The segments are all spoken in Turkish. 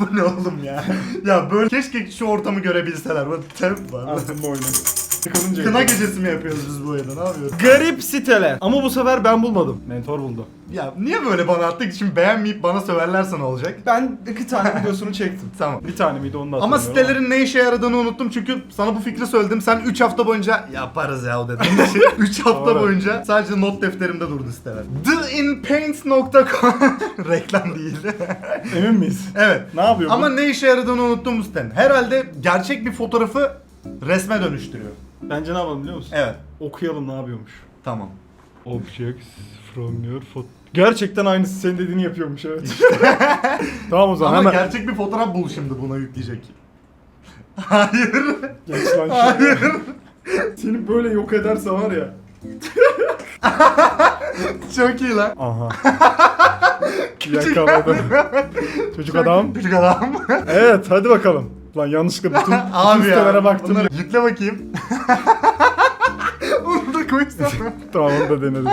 Bu ne oğlum ya? Ya böyle keşke şu ortamı görebilseler. Böyle temp var. Aslında oyunu. Sıkılınca Kına gecesi mi yapıyoruz biz bu oyunda? Ne yapıyoruz? Garip siteler. Ama bu sefer ben bulmadım. Mentor buldu. Ya niye böyle bana attık? Şimdi beğenmeyip bana söverlerse ne olacak? Ben iki tane videosunu çektim. Tamam. Bir tane miydi onu da Ama hatırlamıyorum sitelerin ne işe yaradığını unuttum çünkü sana bu fikri söyledim. Sen 3 hafta boyunca yaparız ya dedin. 3 hafta Doğru. boyunca sadece not defterimde durdu siteler. Theinpaint.com Reklam değil. Emin miyiz? evet. Ne yapıyor Ama bu? ne işe yaradığını unuttum bu sitenin. Herhalde gerçek bir fotoğrafı resme dönüştürüyor. Bence ne yapalım biliyor musun? Evet. Okuyalım ne yapıyormuş. Tamam. Objects from your photo. Gerçekten aynısı senin dediğini yapıyormuş evet. tamam o zaman Ama hemen. gerçek bir fotoğraf bul şimdi buna yükleyecek. Hayır. Geç lan Hayır. Seni böyle yok ederse var ya. Çok iyi lan. Aha. Yakaladım. Çocuk adam. Küçük adam. Evet hadi bakalım. Lan yanlışlıkla bütün, Abi ya. sitelere baktım. Bunları yükle bakayım. Onu da koysana. Tamam onu da denedim.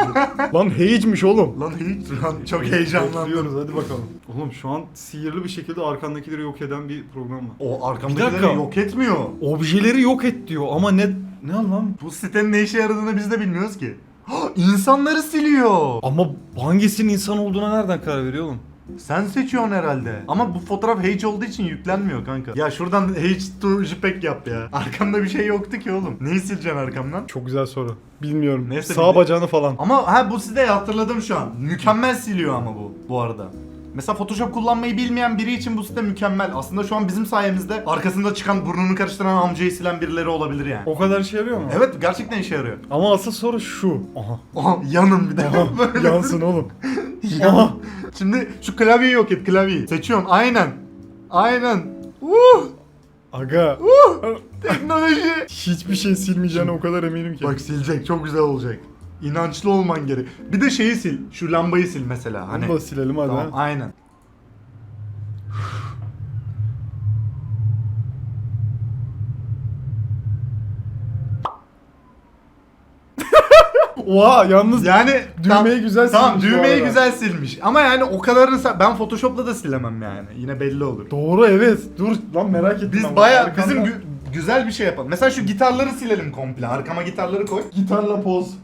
Lan hage'miş oğlum. Lan hiç şu an çok heyecanlandım. Bekliyoruz hadi bakalım. Oğlum şu an sihirli bir şekilde arkandakileri yok eden bir program var. O Bir dakika. arkamdakileri yok etmiyor. Objeleri yok et diyor ama ne ne lan? Bu sitenin ne işe yaradığını biz de bilmiyoruz ki. İnsanları siliyor. Ama hangisinin insan olduğuna nereden karar veriyor oğlum? Sen seçiyorsun herhalde. Ama bu fotoğraf H olduğu için yüklenmiyor kanka. Ya şuradan H to JPEG yap ya. Arkamda bir şey yoktu ki oğlum. Neyi sileceksin arkamdan? Çok güzel soru. Bilmiyorum. Neyse, Sağ bildi- bacağını falan. Ama ha bu siteyi hatırladım şu an. Mükemmel siliyor ama bu bu arada. Mesela Photoshop kullanmayı bilmeyen biri için bu site mükemmel. Aslında şu an bizim sayemizde arkasında çıkan burnunu karıştıran amcayı silen birileri olabilir yani. O kadar işe yarıyor mu? Evet gerçekten işe yarıyor. Ama asıl soru şu. Aha. Aha yanım bir de. Aha. Böyle. Yansın oğlum. Aha. Şimdi şu klavyeyi yok et klavyeyi. Seçiyorsun aynen. Aynen. Uh, Aga. uh, teknoloji. Hiçbir şey silmeyeceğine o kadar eminim ki. Bak silecek çok güzel olacak. İnançlı olman gerek. Bir de şeyi sil. Şu lambayı sil mesela. Hani. Bunu da silelim hadi. Tamam, ha. aynen. Oha yalnız Yani Düğmeyi güzel Tamam silmiş bu düğmeyi güzel silmiş. Ama yani o kadarını ben Photoshop'la da silemem yani. Yine belli olur. Doğru evet. Dur lan merak ettim. Biz baya bizim gü- güzel bir şey yapalım. Mesela şu gitarları silelim komple. Arkama gitarları koy. gitarla poz.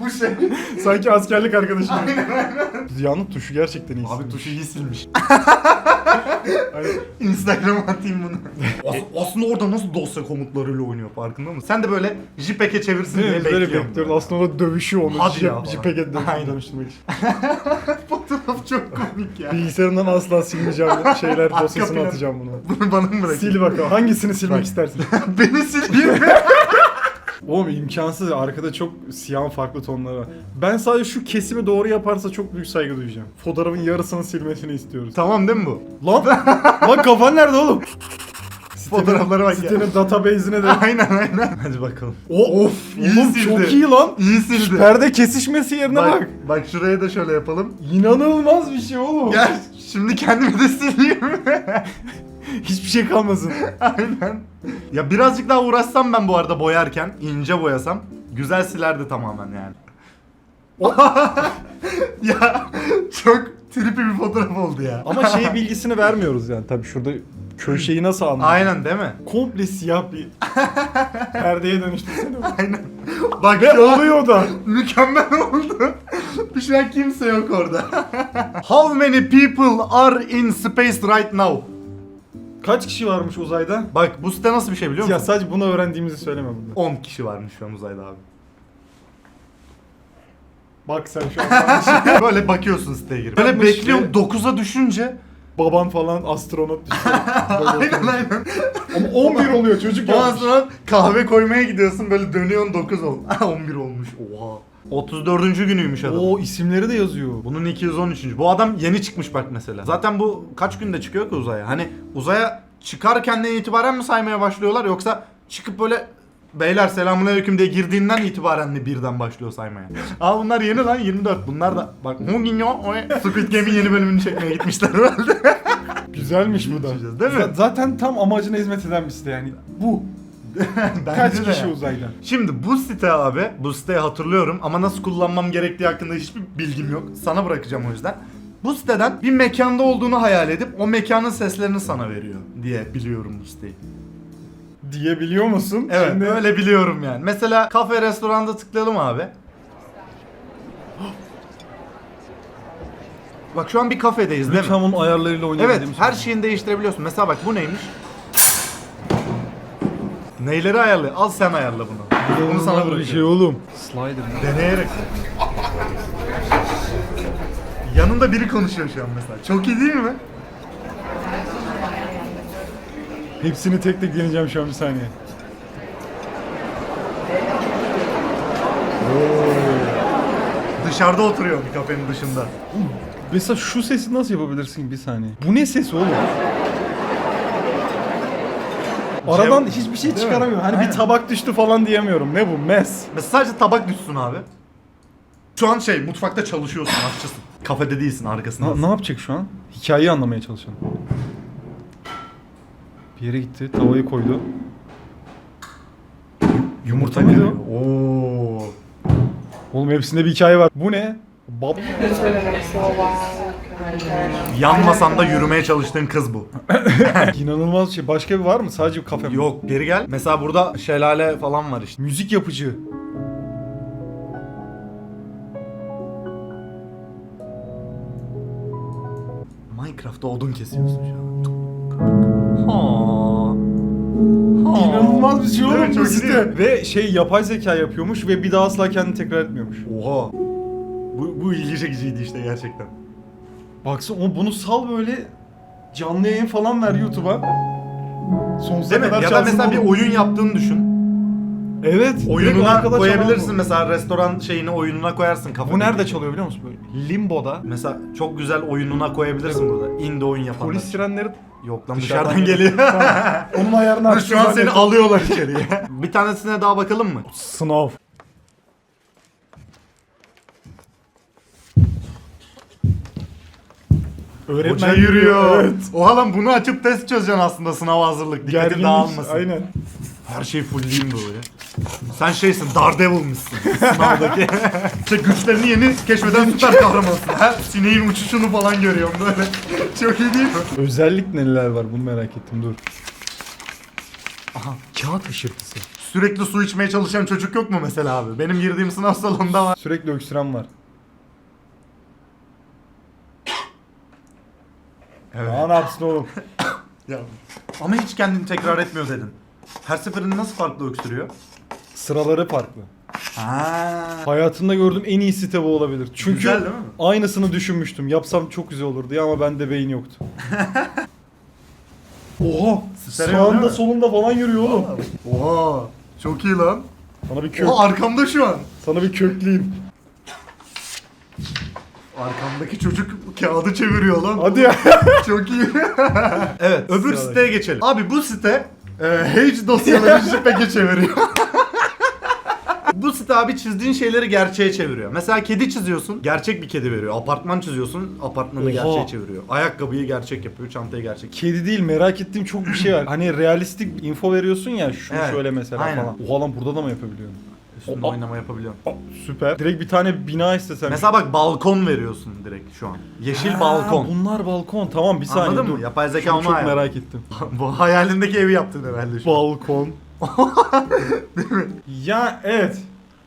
Bu şey. Sanki askerlik arkadaşım. Yalnız tuşu gerçekten iyi. Abi tuşu iyi silmiş. Instagram'a atayım bunu. As- aslında orada nasıl dosya komutlarıyla oynuyor farkında mısın? Sen de böyle JPEG'e çevirsin diye? Böyle bekliyorum. Aslında o dövüşüyor onu. Hadi ya J- falan. JPEG'e Aynen. dönüştürmek için. Fotoğraf çok komik ya. Bilgisayarımdan asla silmeyeceğim şeyler Arka dosyasını plan. atacağım bunu. Bunu bana mı bırak? Sil bakalım. Hangisini silmek Bak. istersin? Beni mi? Oğlum imkansız. Arkada çok siyah farklı tonları var. Ben sadece şu kesimi doğru yaparsa çok büyük saygı duyacağım. Fotoğrafın yarısını silmesini istiyoruz. tamam değil mi bu? Lan! lan kafan nerede oğlum? Fotoğraflara bak ya. Sitenin database'ine de. Aynen aynen. Hadi bakalım. O, Of iyi Oğlum sildi. çok iyi lan. İyi sildi. Perde kesişmesi yerine bak, bak. bak. şuraya da şöyle yapalım. İnanılmaz bir şey oğlum. Gel şimdi kendimi de sileyim. Hiçbir şey kalmasın. aynen. Ya birazcık daha uğraşsam ben bu arada boyarken, ince boyasam güzel silerdi tamamen yani. ya çok tripi bir fotoğraf oldu ya. Ama şey bilgisini vermiyoruz yani. Tabii şurada köşeyi nasıl anladın? Aynen değil mi? Komple siyah bir perdeye dönüştürsene. Aynen. Bak Ve oluyor da. mükemmel oldu. An kimse yok orada. How many people are in space right now? Kaç kişi varmış uzayda? Bak bu site nasıl bir şey biliyor Ya musun? sadece bunu öğrendiğimizi söyleme burada. 10 kişi varmış şu an uzayda abi. Bak sen şu an Böyle bakıyorsun siteye girip. Böyle Yanlış bekliyorum ve- 9'a düşünce. baban falan astronot. Böyle aynen aynen. Ama 11 oluyor çocuk Ondan yapmış. sonra kahve koymaya gidiyorsun böyle dönüyorsun 9 ol. 11 olmuş. Oha. 34. günüymüş adam. Oo isimleri de yazıyor. Bunun 213. Bu adam yeni çıkmış bak mesela. Zaten bu kaç günde çıkıyor ki uzaya? Hani uzaya çıkarkenden itibaren mi saymaya başlıyorlar yoksa çıkıp böyle beyler selamünaleyküm diye girdiğinden itibaren mi birden başlıyor saymaya? Aa bunlar yeni lan 24. Bunlar da bak Muginho o Squid Game'in yeni bölümünü çekmeye gitmişler herhalde. Güzelmiş bu da. Değil mi? Z- Zaten tam amacına hizmet eden bir site yani. Bu. Kaç kişi ya. uzayda? Şimdi bu site abi, bu siteyi hatırlıyorum ama nasıl kullanmam gerektiği hakkında hiçbir bilgim yok. Sana bırakacağım o yüzden. Bu siteden bir mekanda olduğunu hayal edip o mekanın seslerini sana veriyor diye biliyorum bu siteyi. Diyebiliyor musun? Evet Şimdi- öyle biliyorum yani. Mesela kafe restoranda tıklayalım abi. Bak şu an bir kafedeyiz değil mi? Lütfen bunun ayarlarıyla Evet oynayabildiğimiz her şeyini değiştirebiliyorsun. Mesela bak bu neymiş? Neyleri ayarlı? Al sen ayarla bunu. Bunu sana bir bırakıyorum. şey oğlum. Slider. Deneyerek. Yanında biri konuşuyor şu an mesela. Çok iyi değil mi? Hepsini tek tek deneyeceğim şu an bir saniye. Dışarıda oturuyor bir kafenin dışında. Mesela şu sesi nasıl yapabilirsin bir saniye? Bu ne sesi oğlum? Aradan Cev- hiçbir şey mi? çıkaramıyorum. Hani Aynen. bir tabak düştü falan diyemiyorum. Ne bu? Mes. Mesela sadece tabak düşsün abi. Şu an şey mutfakta çalışıyorsun aşçısın. Kafede değilsin arkasındasın. Ne, ne yapacak şu an? Hikayeyi anlamaya çalışıyorum. Bir yere gitti, tavayı koydu. Yumurta mıydı o? Oo. Oğlum hepsinde bir hikaye var. Bu ne? Bab Yan masanda yürümeye çalıştığın kız bu. İnanılmaz şey. Başka bir var mı? Sadece bir kafe mi? Yok geri gel. Mesela burada şelale falan var işte. Müzik yapıcı. Minecraft'ta odun kesiyorsun şu an. Ha. Ha. İnanılmaz bir şey oğlum Evet, bu çok iyi site. mi? Ve şey yapay zeka yapıyormuş ve bir daha asla kendini tekrar etmiyormuş. Oha. Bu, bu ilgi çekiciydi işte gerçekten. Baksana o bunu sal böyle canlı yayın falan ver YouTube'a. Sonsuza Değil mi? kadar Ya da çalsın mesela bir oyun yaptığını düşün. Evet. direkt Oyununa arkada çalan koyabilirsin bu. mesela restoran şeyini oyununa koyarsın kafana. Bu nerede çalıyor biliyor musun? Böyle limboda. Mesela çok güzel oyununa koyabilirsin burada. Indie oyun yapanlar. Polis sirenleri Yok lan Dışarıdan dışarıdan geliyor. onun ayarını. Şu an seni zannettim. alıyorlar içeriye. bir tanesine daha bakalım mı? Sınav. Hoca yürüyor. Evet. Oha lan bunu açıp test çözeceksin aslında sınav hazırlık. Dikkatin Gerginlik. dağılmasın. Aynen. Her şey fullleyeyim böyle. Sen şeysin Daredevil'mışsın sınavdaki. işte güçlerini yeni keşfeden süper kahramansın. Her sineğin uçuşunu falan görüyorum böyle. Çok iyi değil mi? Özellik neler var bunu merak ettim dur. Aha kağıt hışırtısı. Sürekli su içmeye çalışan çocuk yok mu mesela abi? Benim girdiğim sınav salonunda var. Sürekli öksüren var. Evet. Aa ne yapsın oğlum? Ya. Ama hiç kendini tekrar etmiyor dedin. Her seferinde nasıl farklı öksürüyor? Sıraları farklı. Ha. Hayatımda gördüğüm en iyi site bu olabilir. Çünkü Güzel değil mi? aynısını düşünmüştüm. Yapsam çok güzel olurdu ya ama bende beyin yoktu. Oha! Stereo değil Sağında mi? solunda falan yürüyor oğlum. Oha. Çok iyi lan. Sana bir kök, Oha arkamda şu an. sana bir kökleyeyim. Arkamdaki çocuk kağıdı çeviriyor lan. Hadi ya. Çok iyi. evet öbür Sıradaki. siteye geçelim. Abi bu site e, H dosyaları JPEG'e çeviriyor. Bu site abi çizdiğin şeyleri gerçeğe çeviriyor. Mesela kedi çiziyorsun, gerçek bir kedi veriyor. Apartman çiziyorsun, apartmanı Oha. gerçeğe çeviriyor. Ayakkabıyı gerçek yapıyor, çantayı gerçek. Kedi değil merak ettiğim çok bir şey var. Hani realistik info veriyorsun ya şu Evet, şöyle mesela aynen. falan. Oha lan burada da mı yapabiliyorum? Üstünde Aa. oynama yapabiliyorsun. Aa, süper. Direkt bir tane bina istesem. Mesela bak balkon veriyorsun direkt şu an. Yeşil Ha, balkon. Bunlar balkon. Tamam bir saniye Anladın dur. mı? Yapay zeka onu çok merak ettim. Bu hayalindeki evi yaptın herhalde şu an. Balkon. ya evet.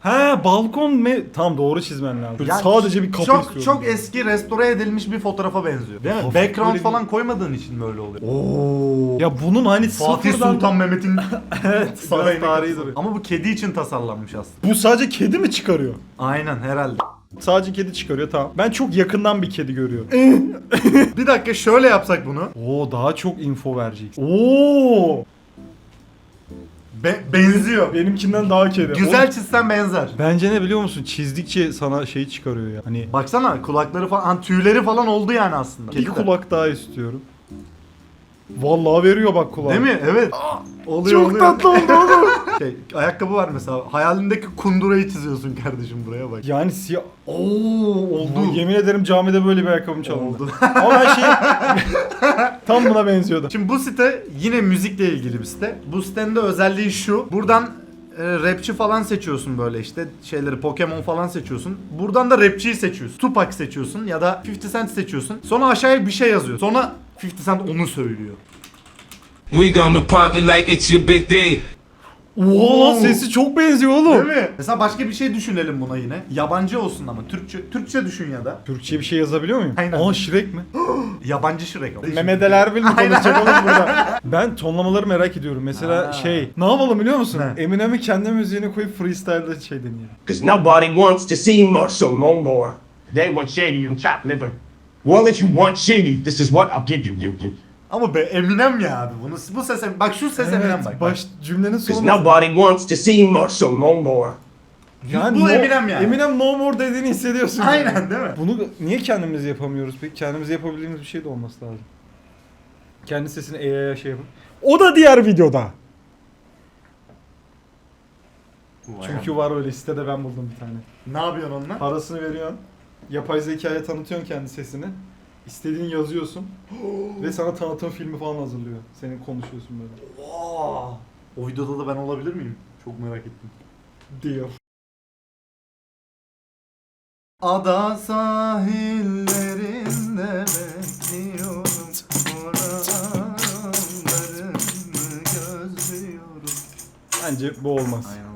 Ha balkon me Tam doğru çizmen lazım. Böyle Ya sadece bir kapı çok, istiyorum. Çok eski restore edilmiş bir fotoğrafa benziyor. Değil mi? Hafif Background böyle bir- falan koymadığın için böyle oluyor. Oo. Ya bunun hani Fatih sıfırdan... Sultan Mehmet'in evet, sarayını biraz tarihi duruyor. Ama bu kedi için tasarlanmış aslında. Bu sadece kedi mi çıkarıyor? Aynen herhalde. Sadece kedi çıkarıyor tamam. Ben çok yakından bir kedi görüyorum. bir dakika şöyle yapsak bunu. Oo daha çok info verecek. Oo! Be- benziyor. Benimkinden daha kedi. Güzel çizsen benzer. Bence ne biliyor musun? Çizdikçe sana şey çıkarıyor ya. Hani Baksana kulakları falan, hani tüyleri falan oldu yani aslında. bir Kedi de. kulak daha istiyorum. Vallahi veriyor bak kulağı. Değil mi? Evet. Oluyor Çok oluyor. tatlı oldu oğlum. Şey, ayakkabı var mesela. Hayalindeki kundurayı çiziyorsun kardeşim buraya bak. Yani siyah... Oo Oldu. oldu. Yemin ederim camide böyle bir ayakkabım çalındı. Oldu. Ama ben şey... Tam buna benziyordu. Şimdi bu site yine müzikle ilgili bir site. Bu sitenin de özelliği şu. Buradan e, rapçi falan seçiyorsun böyle işte şeyleri Pokemon falan seçiyorsun. Buradan da rapçiyi seçiyorsun. Tupac seçiyorsun ya da 50 Cent seçiyorsun. Sonra aşağıya bir şey yazıyor. Sonra 50 Cent onu söylüyor. We gonna party like it's your big day. Oo lan sesi çok benziyor oğlum. Değil mi? Mesela başka bir şey düşünelim buna yine. Yabancı olsun ama Türkçe Türkçe düşün ya da. Türkçe bir şey yazabiliyor muyum? Aynen. Aa Shrek mi? Yabancı Shrek ama. Mehmet Ali Erbil mi konuşacak oğlum burada? Ben tonlamaları merak ediyorum. Mesela Ha. şey, ne yapalım biliyor musun? Ne? Eminem'i kendi müziğine koyup freestyle'da şey deneyelim. Cause nobody wants to see Marshall no more. They want shady and chopped liver. Well, if you want shady, this is what I'll give you, you. you. Ama be Eminem ya abi. Bunu bu ses bak şu ses Eminem bak. baş cümlenin sonu. nobody wants to see Marshall no more. Yani bu no- Eminem yani. Eminem no more dediğini hissediyorsun. Aynen değil mi? Bunu niye kendimiz yapamıyoruz peki? Kendimiz yapabildiğimiz bir şey de olması lazım. Kendi sesini AI'ya şey yapıp. O da diğer videoda. Çünkü var öyle sitede ben buldum bir tane. Ne yapıyorsun onunla? Parasını veriyorsun. Yapay zekaya tanıtıyorsun kendi sesini. İstediğini yazıyorsun. ve sana tanıtım filmi falan hazırlıyor. Senin konuşuyorsun böyle. Oo. O videoda da ben olabilir miyim? Çok merak ettim. Diyor. Ada sahillerinde bekliyorum Oralarını gözlüyorum Bence bu olmaz. Aynen.